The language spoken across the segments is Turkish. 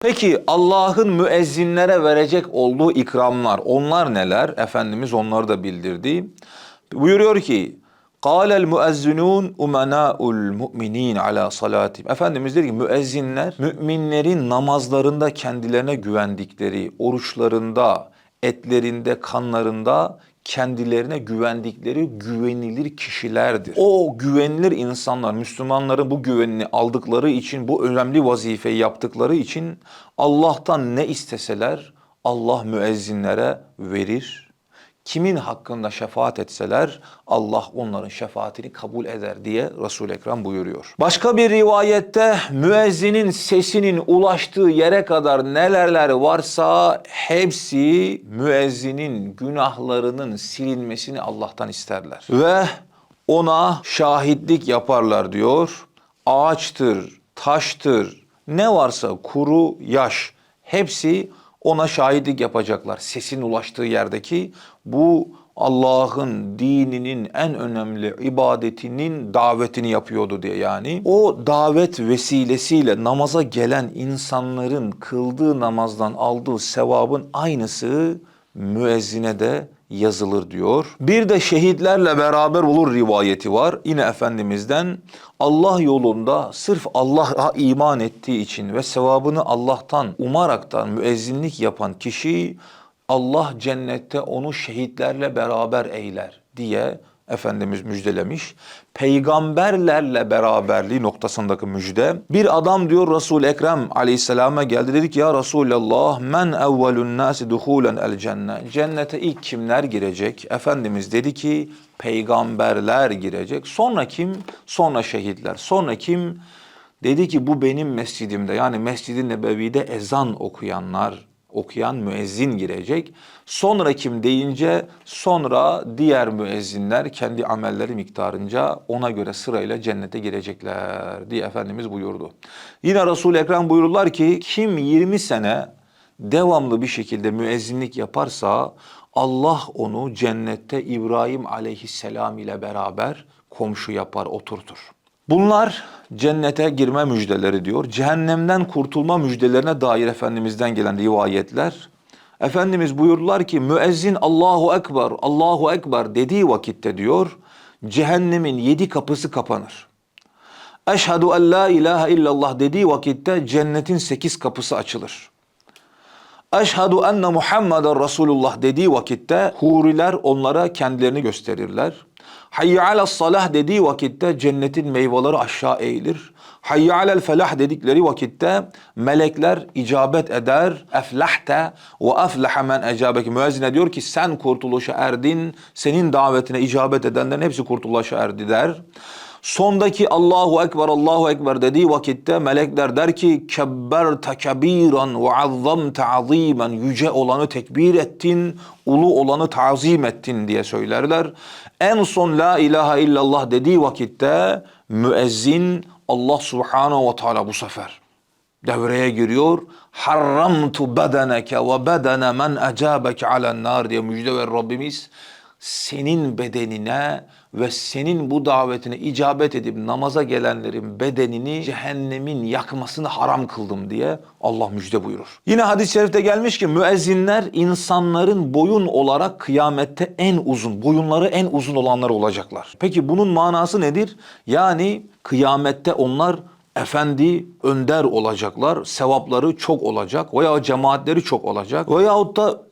Peki Allah'ın müezzinlere verecek olduğu ikramlar onlar neler? Efendimiz onları da bildirdi. Buyuruyor ki قَالَ الْمُؤَزِّنُونَ اُمَنَاءُ الْمُؤْمِنِينَ عَلَى صَلَاتِهِمْ Efendimiz dedi ki müezzinler müminlerin namazlarında kendilerine güvendikleri, oruçlarında, etlerinde, kanlarında kendilerine güvendikleri güvenilir kişilerdir. O güvenilir insanlar, Müslümanların bu güvenini aldıkları için, bu önemli vazifeyi yaptıkları için Allah'tan ne isteseler Allah müezzinlere verir. Kimin hakkında şefaat etseler Allah onların şefaatini kabul eder diye Resul-i Ekrem buyuruyor. Başka bir rivayette müezzinin sesinin ulaştığı yere kadar nelerler varsa hepsi müezzinin günahlarının silinmesini Allah'tan isterler. Ve ona şahitlik yaparlar diyor. Ağaçtır, taştır, ne varsa kuru, yaş hepsi ona şahitlik yapacaklar. Sesin ulaştığı yerdeki bu Allah'ın dininin en önemli ibadetinin davetini yapıyordu diye yani. O davet vesilesiyle namaza gelen insanların kıldığı namazdan aldığı sevabın aynısı müezzine de yazılır diyor. Bir de şehitlerle beraber olur rivayeti var. Yine Efendimiz'den Allah yolunda sırf Allah'a iman ettiği için ve sevabını Allah'tan umaraktan müezzinlik yapan kişi Allah cennette onu şehitlerle beraber eyler diye Efendimiz müjdelemiş. Peygamberlerle beraberliği noktasındaki müjde. Bir adam diyor resul Ekrem aleyhisselama geldi. Dedi ki ya Resulallah men evvelun nasi duhulen el cennet. Cennete ilk kimler girecek? Efendimiz dedi ki peygamberler girecek. Sonra kim? Sonra şehitler. Sonra kim? Dedi ki bu benim mescidimde yani Mescid-i Nebevi'de ezan okuyanlar okuyan müezzin girecek. Sonra kim deyince sonra diğer müezzinler kendi amelleri miktarınca ona göre sırayla cennete girecekler diye Efendimiz buyurdu. Yine Resul-i Ekrem buyururlar ki kim 20 sene devamlı bir şekilde müezzinlik yaparsa Allah onu cennette İbrahim aleyhisselam ile beraber komşu yapar oturtur. Bunlar cennete girme müjdeleri diyor. Cehennemden kurtulma müjdelerine dair Efendimiz'den gelen rivayetler. Efendimiz buyurdular ki müezzin Allahu Ekber, Allahu Ekber dediği vakitte diyor cehennemin yedi kapısı kapanır. Eşhedü en la ilahe illallah dediği vakitte cennetin sekiz kapısı açılır. Eşhedü enne Muhammeden Resulullah dediği vakitte huriler onlara kendilerini gösterirler. Hayye alel salah dediği vakitte cennetin meyveleri aşağı eğilir. Hayye alel felah dedikleri vakitte melekler icabet eder. Eflahte ve eflaha men ecabek. Müezzine diyor ki sen kurtuluşa erdin. Senin davetine icabet edenlerin hepsi kurtuluşa erdi der. Sondaki Allahu Ekber, Allahu Ekber dediği vakitte melekler der ki kebberte kebiran ve azzamte azimen yüce olanı tekbir ettin, ulu olanı tazim ettin diye söylerler. En son la ilahe illallah dediği vakitte müezzin Allah subhanahu ve teala bu sefer devreye giriyor. Harramtu bedeneke ve bedene men ecabeke alen nar diye müjde ver Rabbimiz. Senin bedenine ve senin bu davetine icabet edip namaza gelenlerin bedenini cehennemin yakmasını haram kıldım diye Allah müjde buyurur. Yine hadis-i şerifte gelmiş ki müezzinler insanların boyun olarak kıyamette en uzun, boyunları en uzun olanlar olacaklar. Peki bunun manası nedir? Yani kıyamette onlar efendi, önder olacaklar, sevapları çok olacak veya cemaatleri çok olacak veyahut da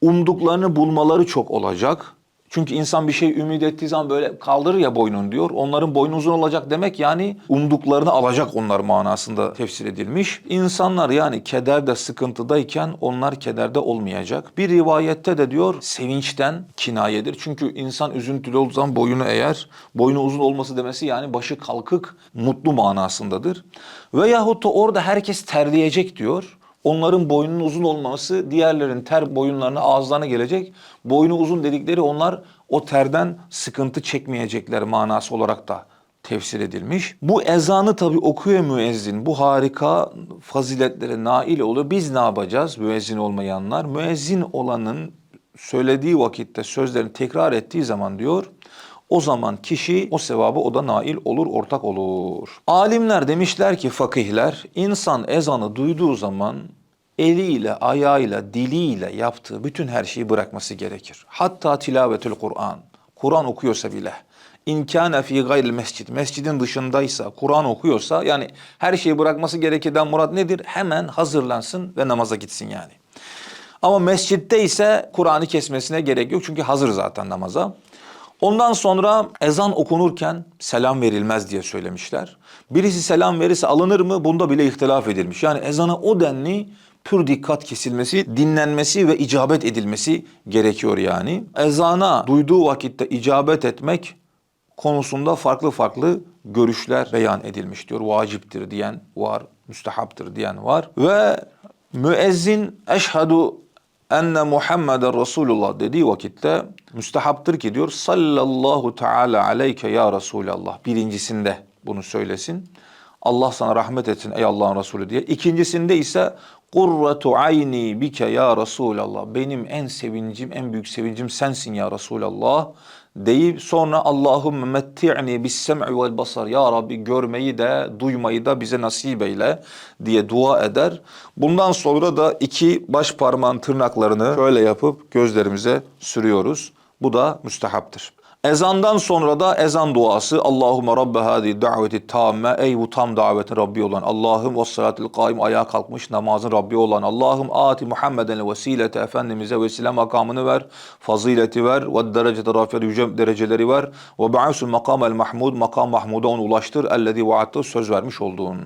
umduklarını bulmaları çok olacak. Çünkü insan bir şey ümit ettiği zaman böyle kaldırır ya boynunu diyor. Onların boynu uzun olacak demek yani umduklarını alacak onlar manasında tefsir edilmiş. İnsanlar yani kederde sıkıntıdayken onlar kederde olmayacak. Bir rivayette de diyor sevinçten kinayedir. Çünkü insan üzüntülü olduğu zaman boyunu eğer, boynu uzun olması demesi yani başı kalkık, mutlu manasındadır. Veyahut da orada herkes terleyecek diyor. Onların boynunun uzun olması diğerlerin ter boyunlarına ağızlarına gelecek. Boynu uzun dedikleri onlar o terden sıkıntı çekmeyecekler manası olarak da tefsir edilmiş. Bu ezanı tabi okuyor müezzin. Bu harika faziletlere nail oluyor. Biz ne yapacağız müezzin olmayanlar? Müezzin olanın söylediği vakitte sözlerini tekrar ettiği zaman diyor O zaman kişi o sevabı o da nail olur, ortak olur. Alimler demişler ki fakihler, insan ezanı duyduğu zaman eliyle, ayağıyla, diliyle yaptığı bütün her şeyi bırakması gerekir. Hatta tilavetül Kur'an. Kur'an okuyorsa bile. İmkâne fî gayril mescid. Mescidin dışındaysa, Kur'an okuyorsa yani her şeyi bırakması gerekirden murat nedir? Hemen hazırlansın ve namaza gitsin yani. Ama mescitte ise Kur'an'ı kesmesine gerek yok çünkü hazır zaten namaza. Ondan sonra ezan okunurken selam verilmez diye söylemişler. Birisi selam verirse alınır mı? Bunda bile ihtilaf edilmiş. Yani ezana o denli pür dikkat kesilmesi, dinlenmesi ve icabet edilmesi gerekiyor yani. Ezana duyduğu vakitte icabet etmek konusunda farklı farklı görüşler beyan edilmiş diyor. Vaciptir diyen var, müstehaptır diyen var. Ve müezzin eşhedü enne Muhammeden Resulullah dediği vakitte müstehaptır ki diyor sallallahu teala aleyke ya Resulallah birincisinde bunu söylesin. Allah sana rahmet etsin ey Allah'ın Resulü diye. İkincisinde ise kurratu ayni bike ya Resulallah. Benim en sevincim, en büyük sevincim sensin ya Resulallah deyip sonra Allahümme metti'ni bis sem'i vel basar. Ya Rabbi görmeyi de duymayı da bize nasip eyle diye dua eder. Bundan sonra da iki baş parmağın tırnaklarını şöyle yapıp gözlerimize sürüyoruz. Bu da müstehaptır. Ezandan sonra da ezan duası. Allahümme Rabbe hadi daveti tamme. Ey bu tam davetin Rabbi olan Allah'ım o salatil kaim ayağa kalkmış namazın Rabbi olan Allah'ım ati Muhammeden vesilete Efendimiz'e vesile makamını ver fazileti ver ve derecede rafiye yüce dereceleri ver. Ve ba'asul makamel mahmud makam mahmuda onu ulaştır. Ellezî vaatte söz vermiş olduğun.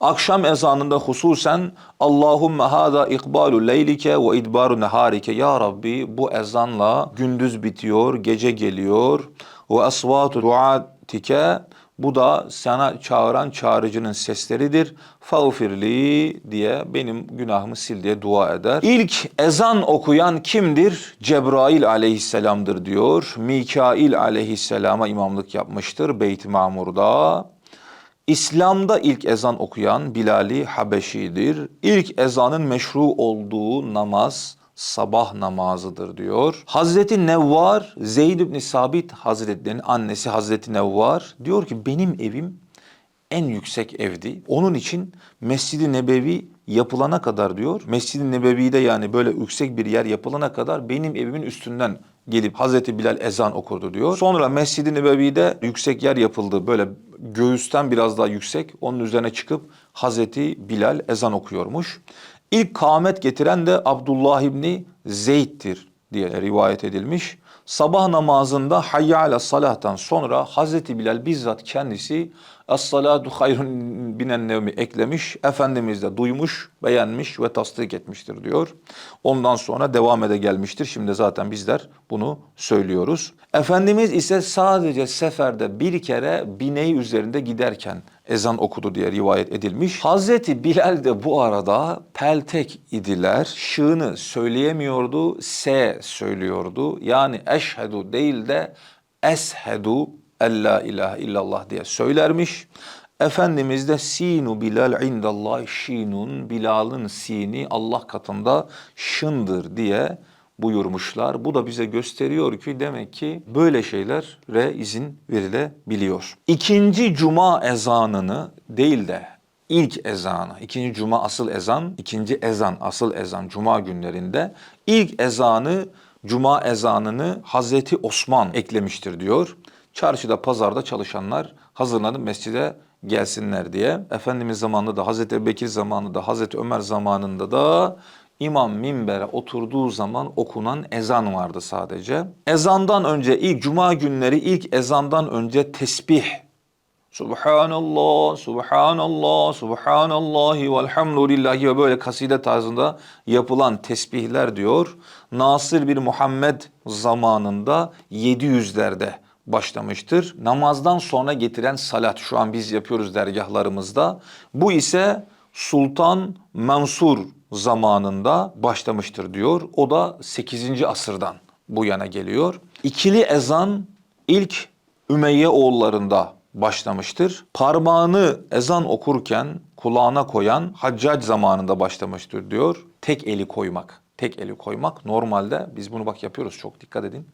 Akşam ezanında hususen Allahümme hada ikbalu leylike ve idbaru neharike ya Rabbi bu ezanla gündüz bitiyor gece geliyor ve asvatu duatike bu da sana çağıran çağrıcının sesleridir. Fağfirli diye benim günahımı sil diye dua eder. İlk ezan okuyan kimdir? Cebrail aleyhisselamdır diyor. Mikail aleyhisselama imamlık yapmıştır Beyt-i Mamur'da. İslam'da ilk ezan okuyan Bilali Habeşi'dir. İlk ezanın meşru olduğu namaz sabah namazıdır diyor. Hazreti Nevvar, Zeyd ibn Sabit Hazretleri'nin annesi Hazreti Nevvar diyor ki benim evim en yüksek evdi. Onun için Mescid-i Nebevi yapılana kadar diyor. Mescid-i Nebevi'de yani böyle yüksek bir yer yapılana kadar benim evimin üstünden gelip Hazreti Bilal ezan okurdu diyor. Sonra Mescid-i Nebevi'de yüksek yer yapıldı. Böyle göğüsten biraz daha yüksek. Onun üzerine çıkıp Hazreti Bilal ezan okuyormuş. İlk kâmet getiren de Abdullah İbni Zeyd'tir diye rivayet edilmiş. Sabah namazında hayya ala salahtan sonra Hazreti Bilal bizzat kendisi Es-salatu hayrun binen nevmi eklemiş. Efendimiz de duymuş, beğenmiş ve tasdik etmiştir diyor. Ondan sonra devam ede gelmiştir. Şimdi zaten bizler bunu söylüyoruz. Efendimiz ise sadece seferde bir kere bineği üzerinde giderken ezan okudu diye rivayet edilmiş. Hazreti Bilal de bu arada peltek idiler. Şığını söyleyemiyordu, S söylüyordu. Yani eşhedü değil de eshedü en la ilahe illallah diye söylermiş. Efendimiz de sinu Bilal indallah şinun Bilal'ın sini Allah katında şındır diye buyurmuşlar. Bu da bize gösteriyor ki demek ki böyle şeylere izin verilebiliyor. İkinci cuma ezanını değil de ilk ezanı, ikinci cuma asıl ezan, ikinci ezan asıl ezan cuma günlerinde ilk ezanı cuma ezanını Hazreti Osman eklemiştir diyor. Çarşıda, pazarda çalışanlar hazırlanıp mescide gelsinler diye. Efendimiz zamanında da Hazreti Ebubekir zamanında da Hazreti Ömer zamanında da imam minbere oturduğu zaman okunan ezan vardı sadece. Ezandan önce ilk cuma günleri ilk ezandan önce tesbih Subhanallah, Subhanallah, Subhanallahi velhamdülillahi ve böyle kaside tarzında yapılan tesbihler diyor. Nasır bir Muhammed zamanında 700'lerde başlamıştır. Namazdan sonra getiren salat şu an biz yapıyoruz dergahlarımızda. Bu ise Sultan Mansur zamanında başlamıştır diyor. O da 8. asırdan bu yana geliyor. İkili ezan ilk Ümeyye oğullarında başlamıştır. Parmağını ezan okurken kulağına koyan Haccac zamanında başlamıştır diyor. Tek eli koymak. Tek eli koymak normalde biz bunu bak yapıyoruz çok dikkat edin.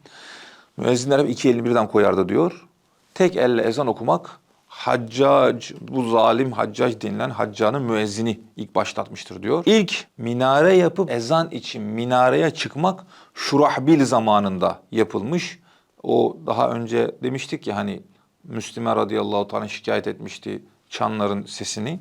Müezzinler hep iki elini birden koyardı diyor. Tek elle ezan okumak Haccac, bu zalim Haccac denilen haccanın müezzini ilk başlatmıştır diyor. İlk minare yapıp ezan için minareye çıkmak Şurahbil zamanında yapılmış. O daha önce demiştik ya hani Müslüme radıyallahu teala şikayet etmişti çanların sesini.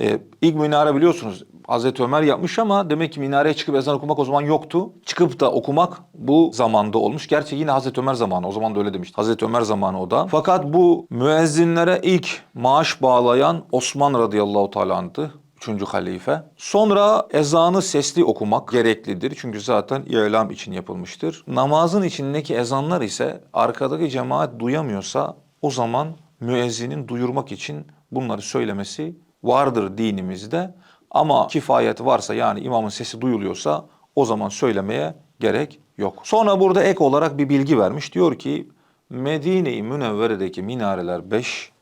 Ee, ilk minare biliyorsunuz Hazreti Ömer yapmış ama demek ki minareye çıkıp ezan okumak o zaman yoktu. Çıkıp da okumak bu zamanda olmuş. Gerçi yine Hazreti Ömer zamanı. O zaman da öyle demişti. Hazreti Ömer zamanı o da. Fakat bu müezzinlere ilk maaş bağlayan Osman radıyallahu teala anh'tı. Üçüncü halife. Sonra ezanı sesli okumak gereklidir. Çünkü zaten ilam için yapılmıştır. Namazın içindeki ezanlar ise arkadaki cemaat duyamıyorsa o zaman müezzinin duyurmak için bunları söylemesi vardır dinimizde. Ama kifayet varsa yani imamın sesi duyuluyorsa o zaman söylemeye gerek yok. Sonra burada ek olarak bir bilgi vermiş. Diyor ki Medine-i Münevvere'deki minareler 5,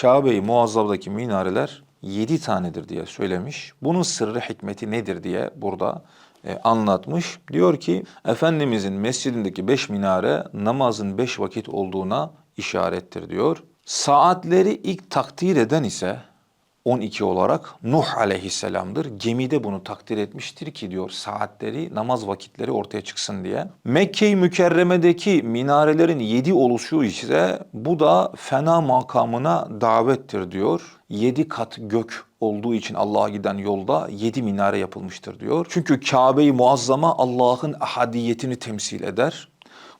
Kabe-i Muazzab'daki minareler 7 tanedir diye söylemiş. Bunun sırrı hikmeti nedir diye burada e, anlatmış. Diyor ki Efendimizin mescidindeki 5 minare namazın 5 vakit olduğuna işarettir diyor. Saatleri ilk takdir eden ise 12 olarak Nuh aleyhisselamdır. Gemide bunu takdir etmiştir ki diyor saatleri, namaz vakitleri ortaya çıksın diye. Mekke-i Mükerreme'deki minarelerin 7 oluşu ise bu da fena makamına davettir diyor. 7 kat gök olduğu için Allah'a giden yolda 7 minare yapılmıştır diyor. Çünkü Kabe-i Muazzama Allah'ın ahadiyetini temsil eder.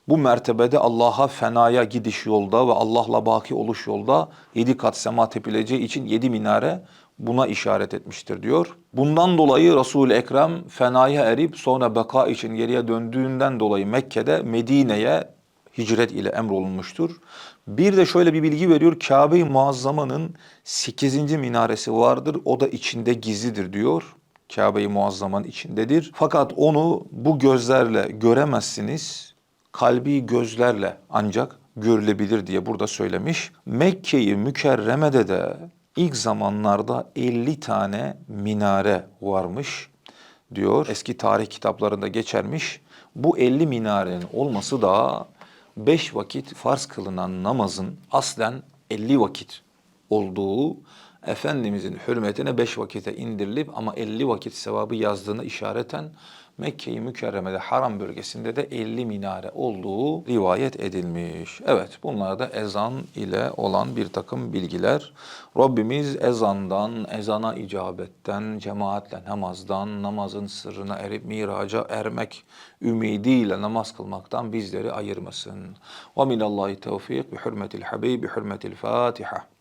Bu mertebede Allah'a fenaya gidiş yolda ve Allah'la baki oluş yolda yedi kat sema tepileceği için yedi minare buna işaret etmiştir diyor. Bundan dolayı Resul-i Ekrem fenaya erip sonra beka için geriye döndüğünden dolayı Mekke'de Medine'ye hicret ile emrolunmuştur. Bir de şöyle bir bilgi veriyor. Kabe-i Muazzama'nın 8. minaresi vardır. O da içinde gizlidir diyor. Kabe-i Muazzama'nın içindedir. Fakat onu bu gözlerle göremezsiniz kalbi gözlerle ancak görülebilir diye burada söylemiş. Mekke'yi Mükerreme'de de ilk zamanlarda 50 tane minare varmış diyor. Eski tarih kitaplarında geçermiş. Bu 50 minarenin olması da 5 vakit farz kılınan namazın aslen 50 vakit olduğu Efendimizin hürmetine 5 vakite indirilip ama 50 vakit sevabı yazdığını işareten Mekke-i Mükerreme'de haram bölgesinde de 50 minare olduğu rivayet edilmiş. Evet bunlar da ezan ile olan bir takım bilgiler. Rabbimiz ezandan, ezana icabetten, cemaatle namazdan, namazın sırrına erip miraca ermek ümidiyle namaz kılmaktan bizleri ayırmasın. Tevfik bi hürmetil habib bi hürmetil Fatiha.